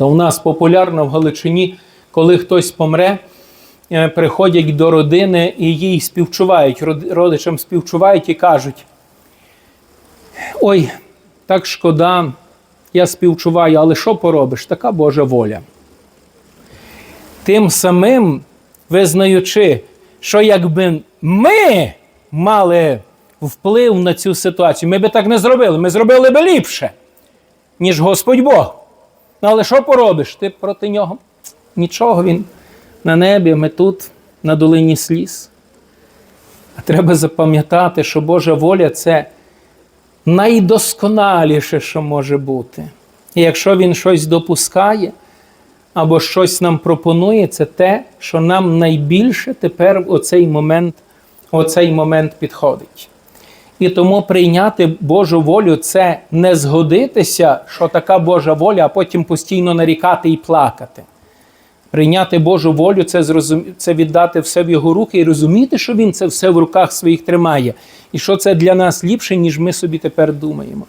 Та у нас популярно в Галичині, коли хтось помре, е, приходять до родини і їй співчувають, родичам співчувають і кажуть: ой, так шкода, я співчуваю, але що поробиш? Така Божа воля. Тим самим визнаючи, що якби ми мали вплив на цю ситуацію, ми би так не зробили. Ми зробили би ліпше, ніж Господь Бог. Ну, але що поробиш? Ти проти нього? Нічого, він на небі, ми тут, на долині сліз. А треба запам'ятати, що Божа воля це найдосконаліше, що може бути. І якщо він щось допускає або щось нам пропонує, це те, що нам найбільше тепер в оцей момент, оцей момент підходить. І тому прийняти Божу волю це не згодитися, що така Божа воля, а потім постійно нарікати і плакати. Прийняти Божу волю це, зрозум... це віддати все в його руки і розуміти, що він це все в руках своїх тримає, і що це для нас ліпше, ніж ми собі тепер думаємо.